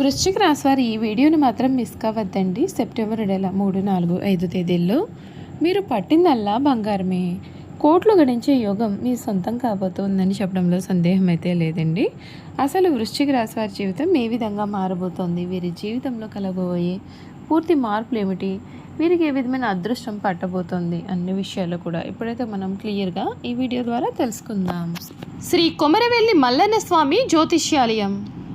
వృశ్చిక రాశి వారి ఈ వీడియోని మాత్రం మిస్ కావద్దండి. సెప్టెంబర్ నెల మూడు నాలుగు ఐదు తేదీల్లో మీరు పట్టిందల్లా బంగారమే. కోట్లు గడించే యోగం మీ సొంతం కాబోతోందని చెప్పడంలో సందేహం అయితే లేదండి. అసలు వృశ్చిక రాశి వారి జీవితం ఏ విధంగా మారబోతోంది? వీరి జీవితంలో కలగబోయే పూర్తి మార్పులు ఏమిటి వీరికి ఏ విధమైన అదృష్టం పట్టబోతోంది? అన్ని విషయాలు కూడా ఇప్పుడైతే మనం క్లియర్గా ఈ వీడియో ద్వారా తెలుసుకుందాం. శ్రీ కొమరవెల్లి మల్లన్న స్వామి జ్యోతిష్యాలయం.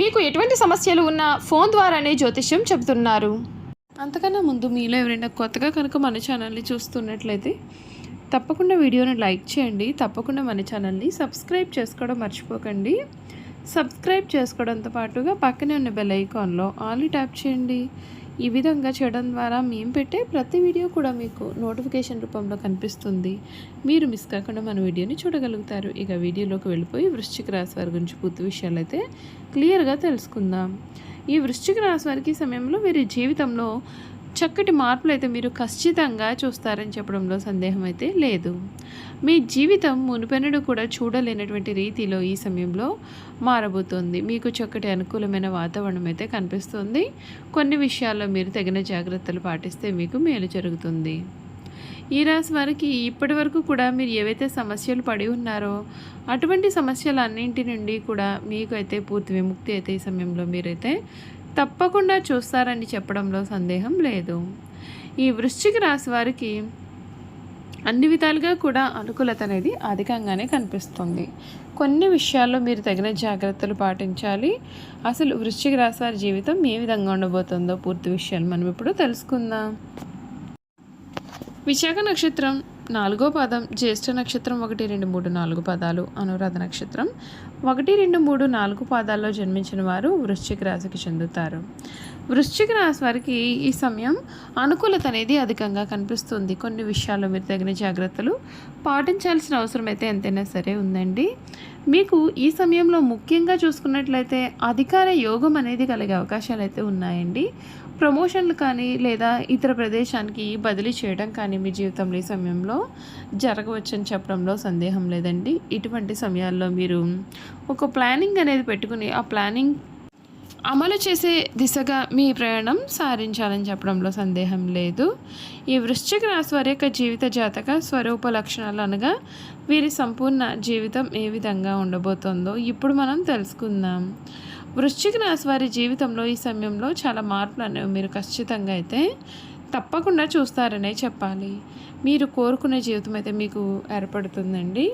మీకు ఎటువంటి సమస్యలు ఉన్నా ఫోన్ ద్వారానే జ్యోతిష్యం చెబుతున్నారు. అంతకన్నా ముందు మీలో ఎవరైనా కొత్తగా కనుక మన ఛానల్ని చూస్తున్నట్లయితే తప్పకుండా వీడియోని లైక్ చేయండి. తప్పకుండా మన ఛానల్ని సబ్స్క్రైబ్ చేసుకోవడం మర్చిపోకండి. సబ్స్క్రైబ్ చేసుకోవడంతో పాటుగా పక్కనే ఉన్న బెల్ ఐకాన్లో ఆల్ ట్యాప్ చేయండి. ఈ విధంగా చేయడం ద్వారా మేము పెట్టే ప్రతి వీడియో కూడా మీకు నోటిఫికేషన్ రూపంలో కనిపిస్తుంది. మీరు మిస్ కాకుండా మన వీడియోని చూడగలుగుతారు. ఇక వీడియోలోకి వెళ్ళిపోయి వృశ్చిక రాశి వారి గురించి పూర్తి విషయాలు అయితే క్లియర్గా తెలుసుకుందాం. ఈ వృశ్చిక రాశి వారికి సమయంలో వీరి జీవితంలో చక్కటి మార్పులు అయితే మీరు ఖచ్చితంగా చూస్తారని చెప్పడంలో సందేహం అయితే లేదు. మీ జీవితం మునుపెన్నడు కూడా చూడలేనటువంటి రీతిలో ఈ సమయంలో మారబోతుంది. మీకు చక్కటి అనుకూలమైన వాతావరణం అయితే కనిపిస్తుంది. కొన్ని విషయాల్లో మీరు తగిన జాగ్రత్తలు పాటిస్తే మీకు మేలు జరుగుతుంది. ఈ రాశి వారికి ఇప్పటి వరకు కూడా మీరు ఏవైతే సమస్యలు పడి ఉన్నారో అటువంటి సమస్యలు అన్నింటి నుండి కూడా మీకు అయితే పూర్తి విముక్తి అయితే ఈ సమయంలో మీరైతే తప్పకుండా చూస్తారని చెప్పడంలో సందేహం లేదు. ఈ వృశ్చిక రాశి వారికి అన్ని విధాలుగా కూడా అనుకూలత అనేది అధికంగానే కనిపిస్తుంది. కొన్ని విషయాల్లో మీరు తగిన జాగ్రత్తలు పాటించాలి. అసలు వృశ్చిక రాశి వారి జీవితం ఏ విధంగా ఉండబోతుందో పూర్తి విషయాలు మనం ఇప్పుడు తెలుసుకుందాం. విశాఖ నక్షత్రం నాలుగో పదం జ్యేష్ఠ నక్షత్రం ఒకటి రెండు మూడు నాలుగు పదాలు అనురాధ నక్షత్రం ఒకటి రెండు మూడు నాలుగు పాదాల్లో జన్మించిన వారు వృశ్చిక రాశికి చెందుతారు. వృశ్చిక రాశి వారికి ఈ సమయం అనుకూలత అనేది అధికంగా కనిపిస్తుంది. కొన్ని విషయాల్లో మీరు తగిన జాగ్రత్తలు పాటించాల్సిన అవసరం అయితే ఎంతైనా సరే ఉందండి. మీకు ఈ సమయంలో ముఖ్యంగా చూసుకున్నట్లయితే అధికార యోగం అనేది కలిగే అవకాశాలు అయితే ఉన్నాయండి. ప్రమోషన్లు కానీ లేదా ఇతర ప్రదేశానికి బదిలీ చేయడం కానీ మీ జీవితంలో ఈ సమయంలో జరగవచ్చని చెప్పడంలో సందేహం లేదండి. ఇటువంటి సమయాల్లో మీరు ఒక ప్లానింగ్ అనేది పెట్టుకుని ఆ ప్లానింగ్ అమలు చేసే దిశగా మీ ప్రయాణం సారించాలని చెప్పడంలో సందేహం లేదు. ఈ వృశ్చిక రాశి వారి యొక్క జీవిత జాతక స్వరూప లక్షణాలు అనగా వీరి సంపూర్ణ జీవితం ఏ విధంగా ఉండబోతోందో ఇప్పుడు మనం తెలుసుకుందాం. వృశ్చిక రాశి వారి జీవితంలో ఈ సమయంలో చాలా మార్పులు అనేవి మీరు ఖచ్చితంగా అయితే తప్పకుండా చూస్తారనే చెప్పాలి. మీరు కోరుకునే జీవితం అయితే మీకు ఏర్పడుతుందండి.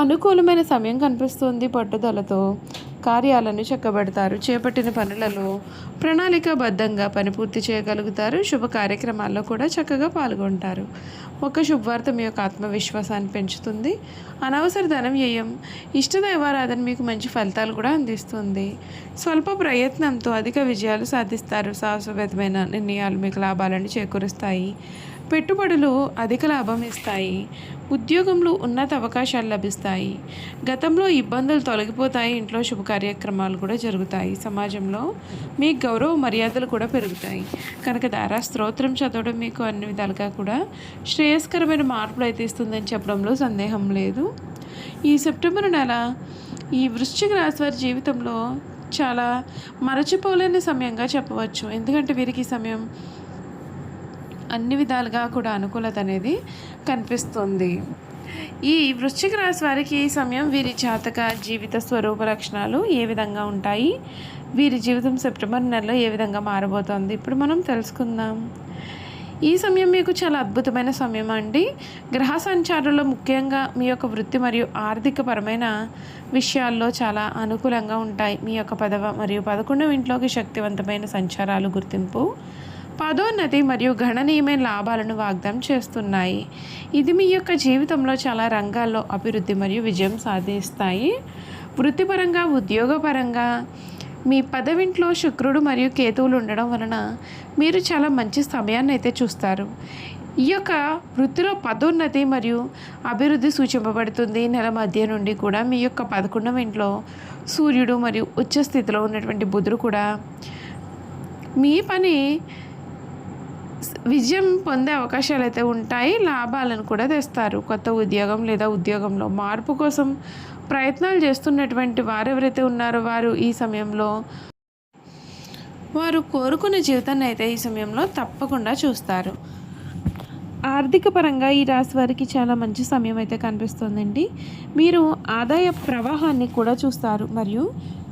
అనుకూలమైన సమయం కనిపిస్తుంది పట్టుదలతో. కార్యాలను చెక్కబెడతారు. చేపట్టిన పనులలో ప్రణాళికాబద్ధంగా పని పూర్తి చేయగలుగుతారు. శుభ కార్యక్రమాల్లో కూడా చక్కగా పాల్గొంటారు. ఒక శుభవార్త మీ యొక్క ఆత్మవిశ్వాసాన్ని పెంచుతుంది. అనవసర ధనం వ్యయం ఇష్టదైవారాధన మీకు మంచి ఫలితాలు కూడా అందిస్తుంది. స్వల్ప ప్రయత్నంతో అధిక విజయాలు సాధిస్తారు. సాహసోపేతమైన నిర్ణయాలు మీకు లాభాలను చేకూరుస్తాయి. పెట్టుబడులు అధిక లాభం ఇస్తాయి. ఉద్యోగంలో ఉన్నత అవకాశాలు లభిస్తాయి. గతంలో ఇబ్బందులు తొలగిపోతాయి. ఇంట్లో శుభ కార్యక్రమాలు కూడా జరుగుతాయి. సమాజంలో మీ గౌరవ మర్యాదలు కూడా పెరుగుతాయి. కనుక దారా స్తోత్రం చదవడం మీకు అన్ని విధాలుగా కూడా శ్రేయస్కరమైన మార్పులు అయితే ఇస్తుందని చెప్పడంలో సందేహం లేదు. ఈ సెప్టెంబర్ నెల ఈ వృశ్చిక రాశి వారి జీవితంలో చాలా మరచిపోలేని సమయంగా చెప్పవచ్చు. ఎందుకంటే వీరికి ఈ సమయం అన్ని విధాలుగా కూడా అనుకూలత అనేది కనిపిస్తుంది. ఈ వృశ్చిక రాశి వారికి ఈ సమయం వీరి జాతక జీవిత స్వరూప లక్షణాలు ఏ విధంగా ఉంటాయి? వీరి జీవితం సెప్టెంబర్ నెలలో ఏ విధంగా మారబోతోంది? ఇప్పుడు మనం తెలుసుకుందాం. ఈ సమయం మీకు చాలా అద్భుతమైన సమయం అండి. గ్రహ సంచారంలో ముఖ్యంగా మీ యొక్క వృత్తి మరియు ఆర్థిక పరమైన విషయాల్లో చాలా అనుకూలంగా ఉంటాయి. మీ యొక్క పదవ మరియు పదకొండవ ఇంట్లోకి శక్తివంతమైన సంచారాలు గుర్తింపు. పదోన్నతి మరియు గణనీయమైన లాభాలను వాగ్దానం చేస్తున్నాయి. ఇది మీ యొక్క జీవితంలో చాలా రంగాల్లో అభివృద్ధి మరియు విజయం సాధిస్తాయి. వృత్తిపరంగా ఉద్యోగపరంగా మీ పదవింట్లో శుక్రుడు మరియు కేతువులు ఉండడం వలన మీరు చాలా మంచి సమయాన్ని అయితే చూస్తారు. ఈ యొక్క వృత్తిలో పదోన్నతి మరియు అభివృద్ధి సూచింపబడుతుంది. నెల మధ్య నుండి కూడా మీ యొక్క పదకొండవ ఇంట్లో సూర్యుడు మరియు ఉచ్చ స్థితిలో ఉన్నటువంటి బుధుడు కూడా మీ పని విజయం పొందే అవకాశాలు అయితే ఉంటాయి లాభాలను కూడా తెస్తారు. కొత్త ఉద్యోగం లేదా ఉద్యోగంలో మార్పు కోసం ప్రయత్నాలు చేస్తున్నటువంటి వారు ఎవరైతే ఉన్నారో వారు ఈ సమయంలో వారు కోరుకునే జీవితాన్ని అయితే ఈ సమయంలో తప్పకుండా చూస్తారు. ఆర్థిక పరంగా ఈ రాశి వారికి చాలా మంచి సమయం అయితే కనిపిస్తుందండి. మీరు ఆదాయ ప్రవాహాన్ని కూడా చూస్తారు. మరియు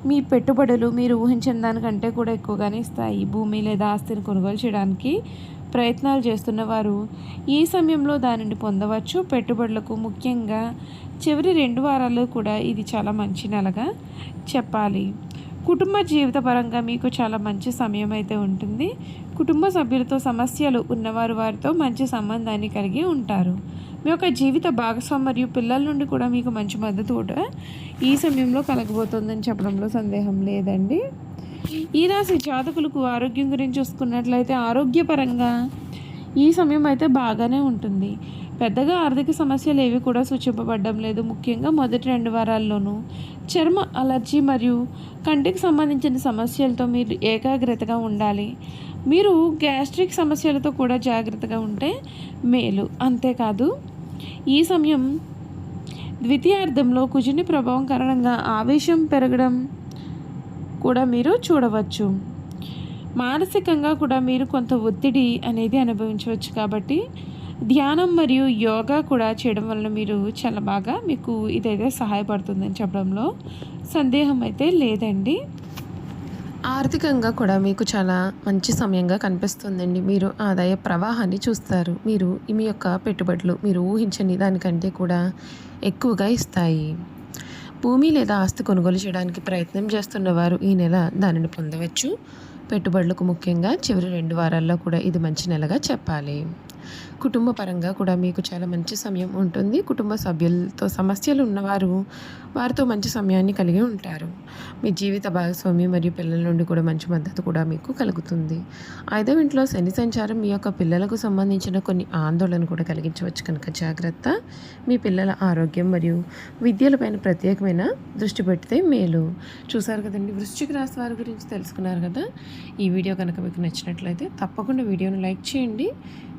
మీ పెట్టుబడులు మీరు ఊహించిన దానికంటే కూడా ఎక్కువగానే ఇస్తాయి. భూమి లేదా ఆస్తిని కొనుగోలు చేయడానికి ప్రయత్నాలు చేస్తున్న వారు ఈ సమయంలో దానిని పొందవచ్చు. పెట్టుబడులకు ముఖ్యంగా చివరి రెండు వారాల్లో కూడా ఇది చాలా మంచి నెలగా చెప్పాలి. కుటుంబ జీవిత పరంగా మీకు చాలా మంచి సమయం అయితే ఉంటుంది. కుటుంబ సభ్యులతో సమస్యలు ఉన్నవారు వారితో మంచి సంబంధాన్ని కలిగి ఉంటారు. మీ యొక్క జీవిత భాగస్వామి మరియు పిల్లల నుండి కూడా మీకు మంచి మద్దతు కూడా ఈ సమయంలో కలగబోతోందని చెప్పడంలో సందేహం లేదండి. ఈ రాశి జాతకులకు ఆరోగ్యం గురించి చూసుకున్నట్లయితే ఆరోగ్యపరంగా ఈ సమయం అయితే బాగానే ఉంటుంది. పెద్దగా ఆర్థిక సమస్యలు ఏవి కూడా సూచింపబడడం లేదు. ముఖ్యంగా మొదటి రెండు వారాల్లోనూ చర్మ అలర్జీ మరియు కంటికి సంబంధించిన సమస్యలతో మీరు ఏకాగ్రతగా ఉండాలి. మీరు గ్యాస్ట్రిక్ సమస్యలతో కూడా జాగ్రత్తగా ఉంటే మేలు. అంతేకాదు ఈ సమయం ద్వితీయార్థంలో కుజుని ప్రభావం కారణంగా ఆవేశం పెరగడం కూడా మీరు చూడవచ్చు. మానసికంగా కూడా మీరు కొంత ఒత్తిడి అనేది అనుభవించవచ్చు కాబట్టి ధ్యానం మరియు యోగా కూడా చేయడం వలన మీరు చాలా బాగా మీకు ఇదైతే సహాయపడుతుందని చెప్పడంలో సందేహం అయితే లేదండి. ఆర్థికంగా కూడా మీకు చాలా మంచి సమయంగా కనిపిస్తుందండి. మీరు ఆదాయ ప్రవాహాన్ని చూస్తారు. మీరు మీ యొక్క పెట్టుబడులు మీరు ఊహించని దానికంటే కూడా ఎక్కువగా ఇస్తాయి. భూమి లేదా ఆస్తి కొనుగోలు చేయడానికి ప్రయత్నం చేస్తున్న వారు ఈ నెల దానిని పొందవచ్చు. పెట్టుబడులకు ముఖ్యంగా చివరి రెండు వారాల్లో కూడా ఇది మంచి నెలగా చెప్పాలి. కుటుంబ పరంగా కూడా మీకు చాలా మంచి సమయం ఉంటుంది. కుటుంబ సభ్యులతో సమస్యలు ఉన్నవారు వారితో మంచి సమయాన్ని కలిగి ఉంటారు. మీ జీవిత భాగస్వామి మరియు పిల్లల నుండి కూడా మంచి మద్దతు కూడా మీకు కలుగుతుంది. ఐదవ ఇంట్లో శని సంచారం మీ యొక్క పిల్లలకు సంబంధించిన కొన్ని ఆందోళన కూడా కలిగించవచ్చు కనుక జాగ్రత్త. మీ పిల్లల ఆరోగ్యం మరియు విద్యలపైన ప్రత్యేకమైన దృష్టి పెడితే మేలు. చూసారు కదండి వృశ్చిక రాశి వారి గురించి తెలుసుకున్నారు కదా? ఈ వీడియో కనుక మీకు నచ్చినట్లయితే తప్పకుండా వీడియోను లైక్ చేయండి.